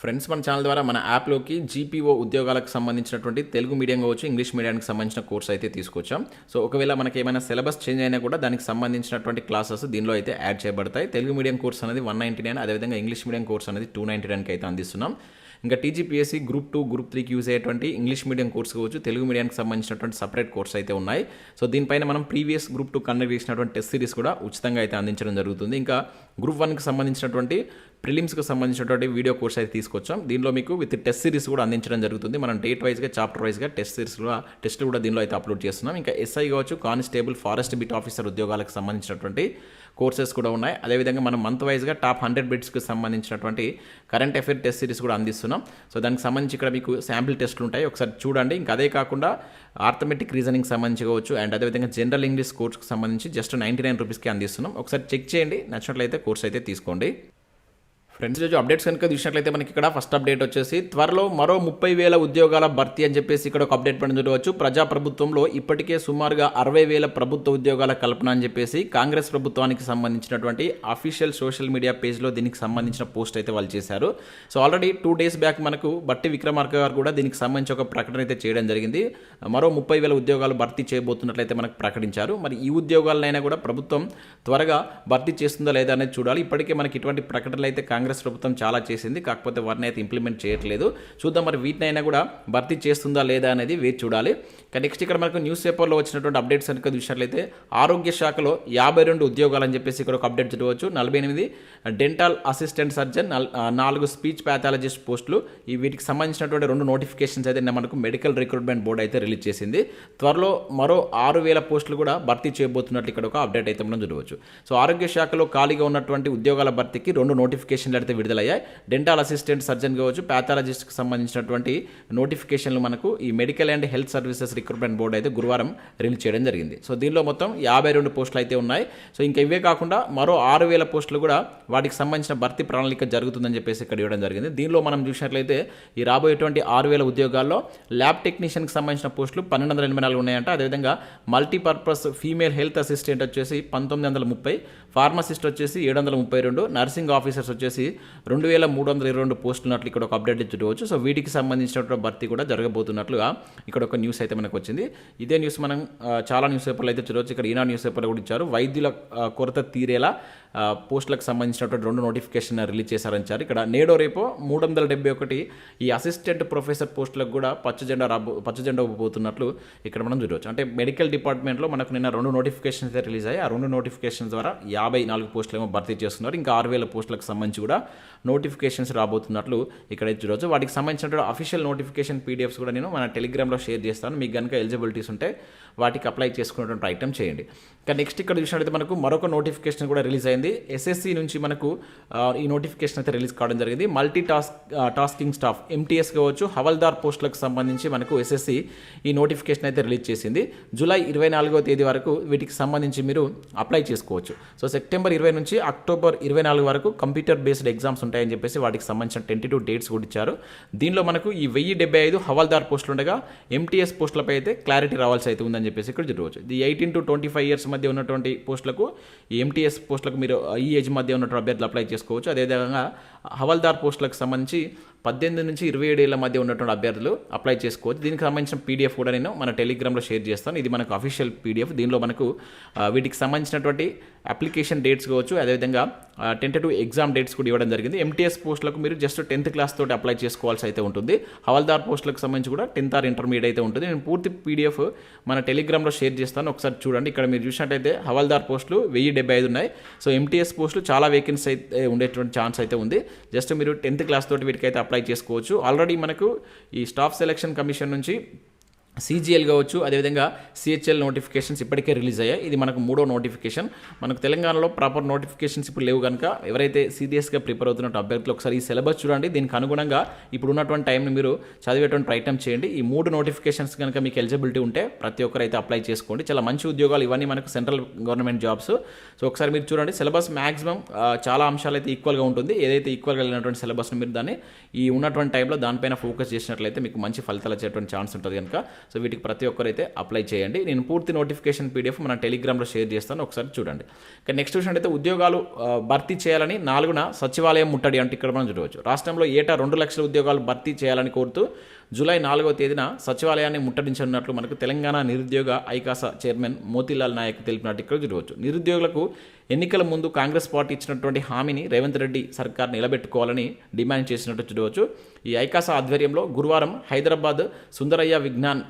Friends మన channel ద్వారా మన యాప్లోకి జీపీఓ ఉద్యోగాలకు సంబంధించినటువంటి తెలుగు మీడియం కావచ్చు ఇంగ్లీష్ మీడియానికి సంబంధించిన కోర్స్ అయితే తీసుకొచ్చాం. సో ఒకవేళ మనకి ఏమైనా సిలబస్ చేంజ్ అయినా కూడా దానికి సంబంధించినటువంటి క్లాసెస్ దీనిలో అయితే యాడ్ చేయబడతాయి. తెలుగు మీడియం కోర్స్ అనేది వన్ నైంటీ నైన్ అదేవిధంగా ఇంగ్లీష్ మీడియం కోర్స్ అనేది టూ నైంటీ నైన్కి అయితే అందిస్తున్నాం. ఇంకా టీజీపీఎస్సీ గ్రూప్ టూ గ్రూప్ త్రీకి యూజ్ అయ్యేటువంటి ఇంగ్లీష్ మీడియం కోర్స్ కావచ్చు తెలుగు మీడియానికి సంబంధించినటువంటి సపరేట్ కోర్స్ అయితే ఉన్నాయి. సో దీనిపైన మనం ప్రీవియస్ గ్రూప్ టూ కండక్ట్ చేసినటువంటి టెస్ట్ సిరీస్ కూడా ఉచితంగా అయితే అందించడం జరుగుతుంది. ఇంకా గ్రూప్ వన్కి సంబంధించినటువంటి ప్రిలిమ్స్కి సంబంధించినటువంటి వీడియో కోర్స్ అయితే తీసుకొచ్చాం. దీనిలో మీకు విత్ టెస్ట్ సిరీస్ కూడా అందించడం జరుగుతుంది. మనం డేట్ వైజ్గా చాప్టర్ వైజ్గా టెస్ట్ సిరీస్ కూడా టెస్ట్ కూడా దీనిలో అయితే అప్లోడ్ చేస్తున్నాం. ఇంకా ఎస్ఐ కావచ్చు కానిస్టేబుల్ ఫారెస్ట్ బిట్ ఆఫీసర్ ఉద్యోగాలకు సంబంధించినటువంటి కోర్సెస్ కూడా ఉన్నాయి. అదేవిధంగా మనం మంత్ వైజ్గా టాప్ హండ్రెడ్ బిట్స్కి సంబంధించినటువంటి కరెంట్ అఫేర్ టెస్ట్ సిరీస్ కూడా అందిస్తున్నాం. సో దానికి సంబంధించి ఇక్కడ మీకు శాంపిల్ టెస్ట్లు ఉంటాయి. ఒకసారి చూడండి. ఇంకా అదే కాకుండా ఆర్థమెటిక్ రీజనింగ్ సంబంధించి కావచ్చు. అండ్ అదేవిధంగా జనరల్ ఇంగ్లీష్ కోర్స్కి సంబంధించి జస్ట్ నైంటీ నైన్ రూపీస్కి అందిస్తున్నాం. ఒకసారి చెక్ చేయండి. నచ్చినట్లయితే కోర్స్ అయితే తీసుకోండి. ఫ్రెండ్స్ రోజు అప్డేట్స్ కనుక చూసినట్లయితే మనకి ఇక్కడ ఫస్ట్ అప్డేట్ వచ్చేసి త్వరలో మరో ముప్పై వేల ఉద్యోగాల భర్తీ అని చెప్పేసి ఇక్కడ ఒక అప్డేట్ పని చూడవచ్చు. ప్రజాప్రభుత్వంలో ఇప్పటికే సుమారుగా అరవై వేల ప్రభుత్వ ఉద్యోగాల కల్పన అని చెప్పేసి కాంగ్రెస్ ప్రభుత్వానికి సంబంధించినటువంటి అఫీషియల్ సోషల్ మీడియా పేజ్లో దీనికి సంబంధించిన పోస్ట్ అయితే వాళ్ళు చేశారు. So already two days back మనకు బట్టి విక్రమార్క గారు కూడా దీనికి సంబంధించి ఒక ప్రకటన అయితే చేయడం జరిగింది. మరో ముప్పై వేల ఉద్యోగాలు భర్తీ చేయబోతున్నట్లయితే మనకు ప్రకటించారు. మరి ఈ ఉద్యోగాలనైనా కూడా ప్రభుత్వం త్వరగా భర్తీ చేస్తుందా లేదా అనేది చూడాలి. ఇప్పటికే మనకి ఇటువంటి ప్రకటనలు అయితే కాంగ్రెస్ ప్రభుత్వం చాలా చేసింది కాకపోతే వారిని అయితే ఇంప్లిమెంట్ చేయట్లేదు. చూద్దాం మరి వీటినైనా కూడా భర్తీ చేస్తుందా లేదా అనేది వేచి చూడాలి. నెక్స్ట్ ఇక్కడ మనకు న్యూస్ పేపర్లో వచ్చినటువంటి అప్డేట్స్ కనుక చూసినట్లయితే ఆరోగ్య శాఖలో యాభై రెండు ఉద్యోగాలు అని చెప్పేసి ఇక్కడ ఒక అప్డేట్ చూడవచ్చు నలభై ఎనిమిది డెంటల్ అసిస్టెంట్ సర్జన్ నాలుగు స్పీచ్ ప్యాథాలజిస్ట్ పోస్టులు. ఈ వీటికి సంబంధించినటువంటి రెండు నోటిఫికేషన్స్ అయితే మనకు మెడికల్ రిక్రూట్మెంట్ బోర్డు అయితే రిలీజ్ చేసింది. త్వరలో మరో ఆరు వేల పోస్టులు కూడా భర్తీ చేయబోతున్నట్లు ఇక్కడ ఒక అప్డేట్ అయితే మనం చూడవచ్చు సో ఆరోగ్య శాఖలో ఖాళీగా ఉన్నటువంటి ఉద్యోగాల భర్తీకి రెండు నోటిఫికేషన్ నోటిఫికేషన్లు అయితే విడుదలయ్యాయి. డెంటల్ అసిస్టెంట్ సర్జన్ కావచ్చు ప్యాథాలజిస్ట్కి సంబంధించినటువంటి నోటిఫికేషన్లు మనకు ఈ medical and health services recruitment board అయితే గురువారం రిలీజ్ చేయడం జరిగింది. సో దీనిలో మొత్తం యాభై రెండు పోస్టులు అయితే ఉన్నాయి. సో ఇంకా ఇవే కాకుండా మరో ఆరు వేల పోస్టులు కూడా వాటికి సంబంధించిన భర్తీ ప్రణాళిక జరుగుతుందని చెప్పేసి ఇక్కడ ఇవ్వడం జరిగింది. దీనిలో మనం చూసినట్లయితే ఈ రాబోయేటువంటి ఆరు వేల ఉద్యోగాల్లో ల్యాబ్ టెక్నీషియన్కి సంబంధించిన పోస్టులు పన్నెండు వందల ఎనభై నాలుగు ఉన్నాయంట. అదేవిధంగా మల్టీపర్పస్ ఫీమేల్ హెల్త్ అసిస్టెంట్ వచ్చేసి పంతొమ్మిది వందల ముప్పై ఫార్మసిస్ట్ వచ్చేసి ఏడు వందల ముప్పై రెండు నర్సింగ్ ఆఫీసర్స్ వచ్చేసి రెండు వేల మూడు వందల ఇరవై రెండు పోస్టులు ఉన్నట్లు ఇక్కడ ఒక అప్డేట్ చూడవచ్చు సో వీటికి సంబంధించినటువంటి భర్తీ కూడా జరగబోతున్నట్లుగా ఇక్కడ ఒక న్యూస్ అయితే మనకు వచ్చింది. ఇదే న్యూస్ మనం చాలా న్యూస్ పేపర్లు అయితే చూడవచ్చు. ఇక్కడ ఈనా న్యూస్ పేపర్లో కూడా ఇచ్చారు. వైద్యుల కొరత తీరేలా పోస్టులకు సంబంధించినటువంటి రెండు నోటిఫికేషన్ రిలీజ్ చేశారని ఇక్కడ నేడో రేపో మూడు వందల డెబ్బై ఒకటి ఈ అసిస్టెంట్ ప్రొఫెసర్ పోస్టులకు కూడా పచ్చ జెండా రాబో పచ్చ జెండా ఇవ్వబోతున్నట్లు ఇక్కడ మనం చూడవచ్చు. అంటే మెడికల్ డిపార్ట్మెంట్లో మనకు నిన్న రెండు నోటిఫికేషన్స్ అయితే రిలీజ్ అయ్యాయి. ఆ రెండు నోటిఫికేషన్స్ ద్వారా యాభై నాలుగు పోస్టులు ఏమో భర్తీ చేస్తున్నారు. ఇంకా ఆరు వేల పోస్టులకు సంబంధించి కూడా నోటిఫికేషన్స్ రాబోతున్నట్లు ఇక్కడ చూడవచ్చు. వాటికి సంబంధించినటువంటి అఫీషియల్ నోటిఫికేషన్ పీడిఎఫ్స్ కూడా నేను మన టెలిగ్రామ్లో షేర్ చేస్తాను. మీకు కనుక ఎలిజిబిలిటీస్ ఉంటే వాటికి అప్లై చేసుకునేటువంటి ఐటమ్ చేయండి. ఇంకా నెక్స్ట్ ఇక్కడ చూసినట్లయితే మనకు మరొక నోటిఫికేషన్ కూడా రిలీజ్ అయింది. ఎస్ఎస్సి నుంచి మనకు ఈ నోటిఫికేషన్ అయితే రిలీజ్ కావడం జరిగింది. Multi task tasking staff MTS కావచ్చు హవల్దార్ పోస్టులకు సంబంధించి మనకు ఎస్ఎస్సి ఈ నోటిఫికేషన్ అయితే రిలీజ్ చేసింది. జూలై ఇరవై నాలుగో తేదీ వరకు వీటికి సంబంధించి మీరు అప్లై చేసుకోవచ్చు. సో సెప్టెంబర్ ఇరవై నుంచి అక్టోబర్ ఇరవై నాలుగు వరకు కంప్యూటర్ బేస్డ్ ఎగ్జామ్స్ ఉంటాయని చెప్పేసి వాటికి సంబంధించిన టెంటేటివ్ డేట్స్ కూడా ఇచ్చారు. దీనిలో మనకు ఈ వెయ్యి డెబ్బై ఐదు హవాల్దార్ పోస్టులు ఉండగా ఎంటీఎస్ పోస్టులపై అయితే క్లారిటీ రావాల్సి అయితే ఉందని చెప్పేసి ఇక్కడ చూడవచ్చు ఇది eighteen to twenty five years మధ్య ఉన్నటువంటి పోస్టులకు ఈ ఎంటీఎస్ పోస్టులకు మీరు ఈ ఏజ్ మధ్య ఉన్నటువంటి అభ్యర్థులు అప్లై చేసుకోవచ్చు. అదేవిధంగా హవల్దార్ పోస్టులకు సంబంధించి పద్దెనిమిది నుంచి ఇరవై ఏడు ఏళ్ళ మధ్య ఉన్నటువంటి అభ్యర్థులు అప్లై చేసుకోవచ్చు. దీనికి సంబంధించిన పీడిఎఫ్ కూడా నేను మన టెలిగ్రామ్లో షేర్ చేస్తాను. ఇది మనకు అఫీషియల్ పీడిఎఫ్ దీనిలో మనకు వీటికి సంబంధించినటువంటి అప్లికేషన్ డేట్స్ కావచ్చు అదేవిధంగా టెంటేటివ్ ఎగ్జామ్ డేట్స్ కూడా ఇవ్వడం జరిగింది. ఎంటీఎస్ పోస్టులకు మీరు జస్ట్ టెన్త్ క్లాస్ తోటి అప్లై చేసుకోవాల్సి అయితే ఉంటుంది. హవాల్దార్ పోస్టులకు సంబంధించి కూడా టెన్త్ ఆర్ ఇంటర్మీడియట్ అయితే ఉంటుంది. నేను పూర్తి పీడిఎఫ్ మన టెలిగ్రామ్లో షేర్ చేస్తాను. ఒకసారి చూడండి. ఇక్కడ మీరు చూసినట్టయితే హవాల్దార్ పోస్టులు వెయ్యి డెబ్బై ఐదు ఉన్నాయి. సో ఎంటీఎస్ పోస్టులు చాలా వేకెన్సీ అయితే ఉండేటువంటి ఛాన్స్ అయితే ఉంది. జస్ట్ మీరు టెన్త్ క్లాస్ తోటి వీటికైతే అప్లై చేసుకోవచ్చు. ఆల్రెడీ మనకు ఈ స్టాఫ్ సెలక్షన్ కమిషన్ నుంచి సీజీఎల్ కావచ్చు అదేవిధంగా సిహెచ్ఎల్ నోటిఫికేషన్స్ ఇప్పటికే రిలీజ్ అయ్యాయి. ఇది మనకు మూడో నోటిఫికేషన్ మనకు తెలంగాణలో ప్రాపర్ నోటిఫికేషన్స్ ఇప్పుడు లేవు కనుక ఎవరైతే సీరియస్గా ప్రిపేర్ అవుతున్న అభ్యర్థులు ఒకసారి ఈ సిలబస్ చూడండి. దీనికి అనుగుణంగా ఇప్పుడు ఉన్నటువంటి టైంని మీరు చదివేటువంటి ప్రయత్నం చేయండి. ఈ మూడు నోటిఫికేషన్స్ కనుక మీకు ఎలిజిబిలిటీ ఉంటే ప్రతి ఒక్కరు అయితే అప్లై చేసుకోండి. చాలా మంచి ఉద్యోగాలు ఇవన్నీ మనకు సెంట్రల్ గవర్నమెంట్ జాబ్స్ సో ఒకసారి మీరు చూడండి సిలబస్ మ్యాక్సిమం చాలా అంశాలు అయితే ఈక్వల్గా ఉంటుంది. ఏదైతే ఈక్వల్గా లేనటువంటి సిలబస్ని మీరు దాన్ని ఈ ఉన్నటువంటి టైంలో దానిపైన ఫోకస్ చేసినట్లయితే మీకు మంచి ఫలితాలు వచ్చేటువంటి ఛాన్స్ ఉంటుంది కనుక సో వీటికి ప్రతి ఒక్కరైతే అప్లై చేయండి. నేను పూర్తి నోటిఫికేషన్ పీడిఎఫ్ మన టెలిగ్రామ్లో షేర్ చేస్తాను. ఒకసారి చూడండి. ఇక నెక్స్ట్ విషయం అయితే ఉద్యోగాలు భర్తీ చేయాలని నాలుగున సచివాలయం ముట్టడి అంటే ఇక్కడ మనం చూడవచ్చు. రాష్ట్రంలో ఏటా రెండు లక్షల ఉద్యోగాలు భర్తీ చేయాలని కోరుతూ జూలై నాలుగవ తేదీన సచివాలయాన్ని ముట్టడించనున్నట్లు మనకు తెలంగాణ నిరుద్యోగ ఐకాస చైర్మన్ మోతీలాల్ నాయక్ తెలిపినట్టు ఇక్కడ చూడవచ్చు. నిరుద్యోగులకు ఎన్నికల ముందు కాంగ్రెస్ పార్టీ ఇచ్చినటువంటి హామీని రేవంత్ రెడ్డి సర్కార్ నిలబెట్టుకోవాలని డిమాండ్ చేసినట్టు చూడవచ్చు. ఈ ఐకాస ఆధ్వర్యంలో గురువారం హైదరాబాద్ సుందరయ్య విజ్ఞాన్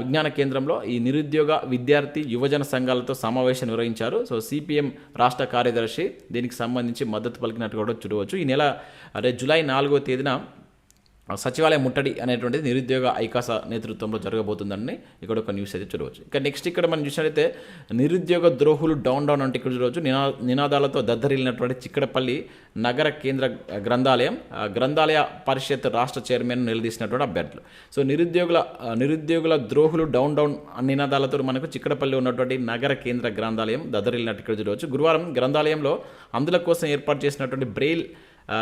విజ్ఞాన కేంద్రంలో ఈ నిరుద్యోగ విద్యార్థి యువజన సంఘాలతో సమావేశం నిర్వహించారు. సో సిపిఎం రాష్ట్ర కార్యదర్శి దీనికి సంబంధించి మద్దతు పలికినట్టు కూడా చూడవచ్చు. ఈ నెల అదే జూలై నాలుగో తేదీన సచివాలయ ముట్టడి అనేటువంటిది నిరుద్యోగ ఐకాస నేతృత్వంలో జరగబోతుందని ఇక్కడ ఒక న్యూస్ అయితే చూడవచ్చు. ఇక నెక్స్ట్ ఇక్కడ మనం చూసినట్లయితే నిరుద్యోగ ద్రోహులు డౌన్ డౌన్ అంటే ఇక్కడ చూడవచ్చు. నినా నినాదాలతో దద్దరిల్లినటువంటి చిక్కడపల్లి నగర కేంద్ర గ్రంథాలయం గ్రంథాలయ పరిషత్ రాష్ట్ర చైర్మన్ నిలదీసినటువంటి అభ్యర్థులు. సో నిరుద్యోగుల నిరుద్యోగుల ద్రోహులు డౌన్ డౌన్ నినాదాలతో మనకు చిక్కడపల్లి ఉన్నటువంటి నగర కేంద్ర గ్రంథాలయం దద్దరిల్లినట్టు ఇక్కడ చూడవచ్చు. గురువారం గ్రంథాలయంలో అందుల కోసం ఏర్పాటు చేసినటువంటి బ్రెయిల్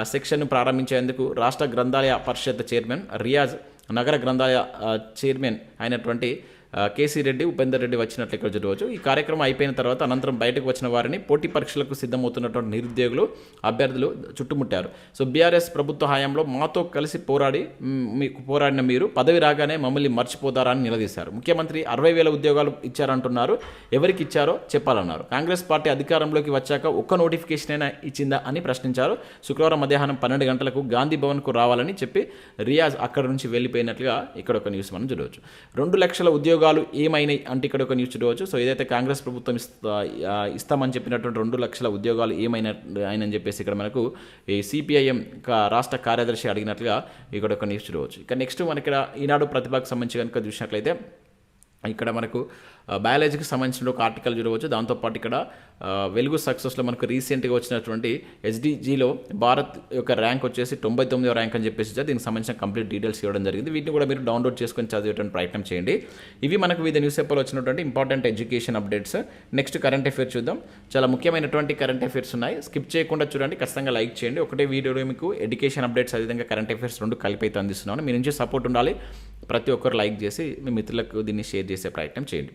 సెక్షన్ను ప్రారంభించేందుకు రాష్ట్ర గ్రంథాలయ పరిషత్ చైర్మన్ రియాజ్ నగర గ్రంథాలయ చైర్మన్ అయినటువంటి కేసీ రెడ్డి ఉపేందర్ రెడ్డి వచ్చినట్లు ఇక్కడ చూడవచ్చు ఈ కార్యక్రమం అయిపోయిన తర్వాత అనంతరం బయటకు వచ్చిన వారిని పోటీ పరీక్షలకు సిద్ధమవుతున్నటువంటి నిరుద్యోగులు అభ్యర్థులు చుట్టుముట్టారు. సో బీఆర్ఎస్ ప్రభుత్వ హయాంలో మాతో కలిసి పోరాడి మీకు పోరాడిన మీరు పదవి రాగానే మమ్మల్ని మర్చిపోతారని నిలదీశారు. ముఖ్యమంత్రి అరవై వేల ఉద్యోగాలు ఇచ్చారంటున్నారు. ఎవరికి ఇచ్చారో చెప్పాలన్నారు. కాంగ్రెస్ పార్టీ అధికారంలోకి వచ్చాక ఒక్క నోటిఫికేషన్ అయినా ఇచ్చిందా అని ప్రశ్నించారు. శుక్రవారం మధ్యాహ్నం పన్నెండు గంటలకు గాంధీ భవన్కు రావాలని చెప్పి రియాజ్ అక్కడి నుంచి వెళ్ళిపోయినట్లుగా ఇక్కడ ఒక న్యూస్ మనం చూడవచ్చు. రెండు లక్షల ఉద్యోగాలు ఏమైనాయి అంటే ఇక్కడ ఒక న్యూస్ చూడవచ్చు. సో ఏదైతే కాంగ్రెస్ ప్రభుత్వం ఇస్తా ఇస్తామని చెప్పినటువంటి రెండు లక్షల ఉద్యోగాలు ఏమైనా ఆయనని చెప్పేసి ఇక్కడ మనకు ఈ సిపిఐఎం రాష్ట్ర కార్యదర్శి అడిగినట్లుగా ఇక్కడ ఒక న్యూస్ చూడవచ్చు. ఇక నెక్స్ట్ మనకి ఇక్కడ ఈనాడు ప్రతిభకు సంబంధించి కనుక చూసినట్లయితే ఇక్కడ మనకు బయాలజీకి సంబంధించిన ఒక ఆర్టికల్ చూడవచ్చు. దాంతోపాటు ఇక్కడ వెలుగు సక్సెస్లో మనకు రీసెంట్గా వచ్చినటువంటి ఎస్డిజీలో భారత్ యొక్క ర్యాంక్ వచ్చేసి తొంభై తొమ్మిదో ర్యాంక్ అని చెప్పేసి దీనికి సంబంధించిన కంప్లీట్ డీటెయిల్స్ ఇవ్వడం జరిగింది. వీటిని కూడా మీరు డౌన్లోడ్ చేసుకొని చదివేటువంటి ప్రయత్నం చేయండి. ఇవి మనకు వివిధ న్యూస్ పేపర్లో వచ్చినటువంటి important education updates next current affairs చూద్దాం. చాలా ముఖ్యమైనటువంటి కరెంట్ అఫేర్స్ ఉన్నాయి. స్కిప్ చేయకుండా చూడండి. ఖచ్చితంగా లైక్ చేయండి. ఒకటే వీడియోలో మీకు ఎడ్యుకేషన్ అప్డేట్స్ అదేవిధంగా కరెంట్ అఫేర్స్ రెండు కలిపి అయితే అందిస్తున్నాను. మీ నుంచి సపోర్ట్ ఉండాలి. ప్రతి ఒక్కరు లైక్ చేసి మీ మిత్రులకు దీన్ని షేర్ చేసే ప్రయత్నం చేయండి.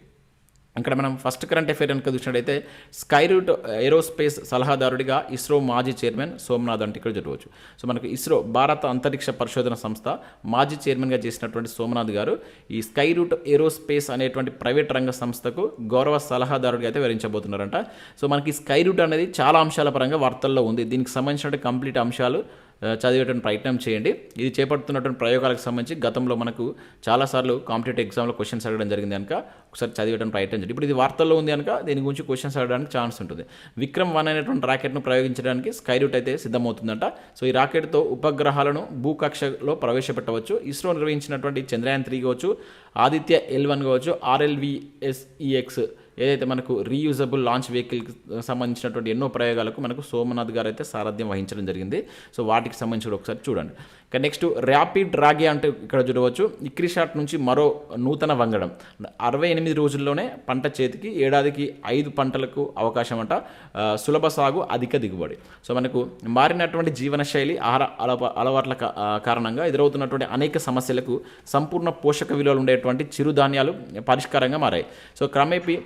ఇక్కడ మనం ఫస్ట్ కరెంట్ అఫైర్ కనుక చూసినట్టయితే స్కై రూట్ ఏరోస్పేస్ సలహాదారుడిగా ఇస్రో మాజీ చైర్మన్ సోమనాథ్ అంటే ఇక్కడ చూడవచ్చు సో మనకు ఇస్రో భారత అంతరిక్ష పరిశోధన సంస్థ మాజీ చైర్మన్గా చేసినటువంటి సోమనాథ్ గారు ఈ స్కై రూట్ ఏరోస్పేస్ అనేటువంటి ప్రైవేట్ రంగ సంస్థకు గౌరవ సలహాదారుడిగా అయితే వివరించబోతున్నారంట. సో మనకి స్కై రూట్ అనేది చాలా అంశాల పరంగా వార్తల్లో ఉంది. దీనికి సంబంధించిన కంప్లీట్ అంశాలు చదివేటువంటి ప్రయత్నం చేయండి. ఇది చేపడుతున్నటువంటి ప్రయోగాలకు సంబంధించి గతంలో మనకు చాలాసార్లు కాంపిటేటివ్ ఎగ్జామ్లో క్వశ్చన్స్ అడగడం జరిగింది కనుక ఒకసారి చదివేయడానికి ప్రయత్నం చేయండి. ఇప్పుడు ఇది వార్తల్లో ఉంది కనుక దీని గురించి క్వశ్చన్స్ అడగడానికి ఛాన్స్ ఉంటుంది. విక్రమ్ వన్ అనేటువంటి రాకెట్ను ప్రయోగించడానికి స్కై రూట్ అయితే సిద్ధమవుతుందంట. సో ఈ రాకెట్తో ఉపగ్రహాలను భూకక్షలో ప్రవేశపెట్టవచ్చు. ఇస్రో నిర్వహించినటువంటి చంద్రయాన్ త్రీ కావచ్చు ఆదిత్య ఎల్ వన్ కావచ్చు ఆర్ఎల్విఎస్ఈఎక్స్ ఏదైతే మనకు రీయూజబుల్ లాంచ్ వెహికల్కి సంబంధించినటువంటి ఎన్నో ప్రయోగాలకు మనకు సోమనాథ్ గారు అయితే సారథ్యం వహించడం జరిగింది. సో వాటికి సంబంధించి కూడా ఒకసారి చూడండి. ఇక నెక్స్ట్ ర్యాపిడ్ రాగి అంటే ఇక్కడ చూడవచ్చు. ఇక్రిషాట్ నుంచి మరో నూతన వంగడం. అరవై ఎనిమిది రోజుల్లోనే పంట చేతికి ఏడాదికి ఐదు పంటలకు అవకాశం అంట సులభ సాగు అధిక దిగుబడి. సో మనకు మారినటువంటి జీవనశైలి ఆహార అలవా అలవాట్ల కా- కారణంగా ఎదురవుతున్నటువంటి అనేక సమస్యలకు సంపూర్ణ పోషక విలువలు ఉండేటువంటి చిరుధాన్యాలు పరిష్కారంగా మారాయి. సో క్రమేపీ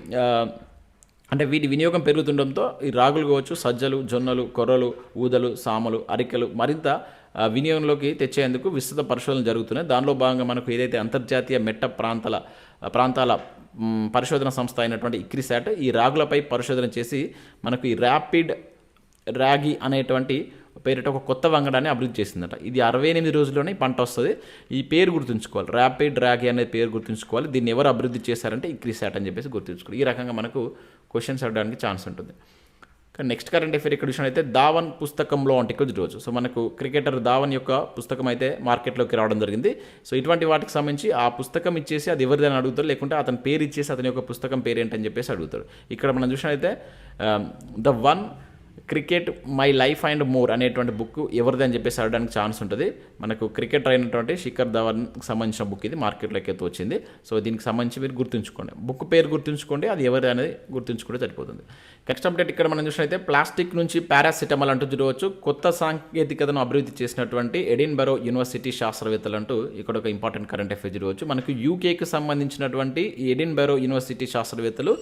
అంటే వీటి వినియోగం పెరుగుతుండడంతో ఈ రాగులు కావచ్చు సజ్జలు జొన్నలు కొర్రలు ఊదలు సామలు అరికెలు మరింత వినియోగంలోకి తెచ్చేందుకు విస్తృత పరిశోధనలు జరుగుతున్నాయి. దానిలో భాగంగా మనకు ఏదైతే అంతర్జాతీయ మెట్ట ప్రాంతాల ప్రాంతాల పరిశోధన సంస్థ అయినటువంటి ఇక్రిసాట్ ఈ రాగులపై పరిశోధన చేసి మనకు ఈ ర్యాపిడ్ రాగి అనేటువంటి పేరిట ఒక కొత్త వంగడాన్ని అభివృద్ధి చేసిందట. ఇది అరవై ఎనిమిది రోజుల్లోనే ఈ పంట వస్తుంది. ఈ పేరు గుర్తుంచుకోవాలి. ర్యాపిడ్ రాగి అనే పేరు గుర్తుంచుకోవాలి. దీన్ని ఎవరు అభివృద్ధి చేశారంటే ఇక్రిసాట్ అని చెప్పేసి గుర్తుంచుకోవాలి. ఈ రకంగా మనకు క్వశ్చన్స్ అడగడానికి ఛాన్స్ ఉంటుంది. కానీ నెక్స్ట్ కరెంట్ అఫేర్ ఇక్కడ విషయం అయితే ధావన్ పుస్తకంలో అంటే ఇక్కడ రోజు సో మనకు క్రికెటర్ ధావన్ యొక్క పుస్తకం అయితే మార్కెట్లోకి రావడం జరిగింది. సో ఇటువంటి వాటికి సంబంధించి ఆ పుస్తకం ఇచ్చేసి అది ఎవరిదని అడుగుతారు? లేకుంటే అతని పేరు ఇచ్చేసి అతని యొక్క పుస్తకం పేరు ఏంటని చెప్పేసి అడుగుతారు. ఇక్కడ మనం చూసినట్లయితే the um, one cricket my life and more అనేటువంటి బుక్ ఎవరిది అని చెప్పేసి అడగడానికి ఛాన్స్ ఉంటుంది. మనకు క్రికెట్ అయినటువంటి శిఖర్ ధవన్కి సంబంధించిన బుక్ ఇది మార్కెట్లోకి అయితే వచ్చింది. సో దీనికి సంబంధించి మీరు గుర్తుంచుకోండి. బుక్ పేరు గుర్తుంచుకోండి. అది ఎవరిది అనేది గుర్తుంచుకుంటే సరిపోతుంది. నెక్స్ట్ అప్డేట్ ఇక్కడ మనం చూసినట్లయితే ప్లాస్టిక్ నుంచి పారాసిటమాల్ అంటూ చూడవచ్చు. కొత్త సాంకేతికతను అభివృద్ధి చేసినటువంటి ఎడిన్బరో యూనివర్సిటీ శాస్త్రవేత్తలు అంటూ ఇక్కడ ఒక ఇంపార్టెంట్ కరెంట్ అఫేర్ చూడవచ్చు. మనకు యూకేకి సంబంధించినటువంటి ఎడిన్బరో యూనివర్సిటీ శాస్త్రవేత్తలు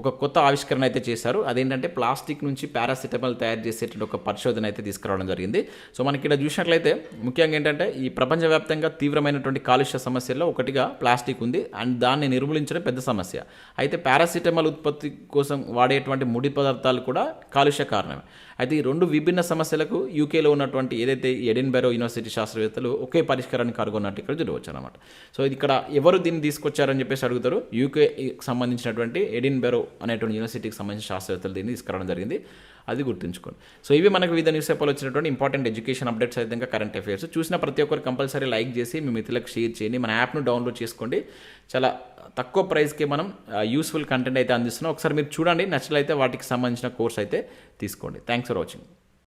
ఒక కొత్త ఆవిష్కరణ అయితే చేశారు. అదేంటంటే ప్లాస్టిక్ నుంచి పారాసిటమాల్ తయారు చేసేటువంటి ఒక పరిశోధన అయితే తీసుకురావడం జరిగింది. సో మనకి ఇక్కడ చూసినట్లయితే ముఖ్యంగా ఏంటంటే ఈ ప్రపంచవ్యాప్తంగా తీవ్రమైనటువంటి కాలుష్య సమస్యల్లో ఒకటిగా ప్లాస్టిక్ ఉంది. అండ్ దాన్ని నిర్మూలించడం పెద్ద సమస్య. అయితే పారాసిటమాల్ ఉత్పత్తి కోసం వాడేటువంటి ముడి పదార్థాలు కూడా కాలుష్య కారణమే. అయితే ఈ రెండు విభిన్న సమస్యలకు యూకేలో ఉన్నటువంటి ఏదైతే ఎడిన్బెరో యూనివర్సిటీ శాస్త్రవేత్తలు ఒకే పరిష్కారాన్ని కనుగొన్నట్టు ఇక్కడ చూడవచ్చు అనమాట సో ఇది ఇక్కడ ఎవరు దీన్ని తీసుకొచ్చారని చెప్పేసి అడుగుతారు. యూకే సంబంధించినటువంటి ఎడిన్బెరో అనేటువంటి యూనివర్సిటీకి సంబంధించిన శాస్త్రవేత్తలు దీన్ని తీసుకురావడం జరిగింది. అది గుర్తుంచుకోండి. సో ఇవి మనకు వివిధ న్యూస్ పేపర్లో వచ్చినటువంటి ఇంపార్టెంట్ ఎడ్యుకేషన్ అప్డేట్స్ అయితే ఇంకా కరెంట్ అఫైర్స్ చూసిన ప్రతి ఒక్కరు కంపల్సరీ లైక్ చేసి మీ మిత్రులకు షేర్ చేయండి. మన యాప్ను డౌన్లోడ్ చేసుకోండి. చాలా తక్కువ ప్రైస్కి మనం యూస్ఫుల్ కంటెంట్ అయితే అందిస్తున్నాం. ఒకసారి మీరు చూడండి. నచ్చినట్లయితే వాటికి సంబంధించిన కోర్స్ అయితే తీసుకోండి. Thanks for watching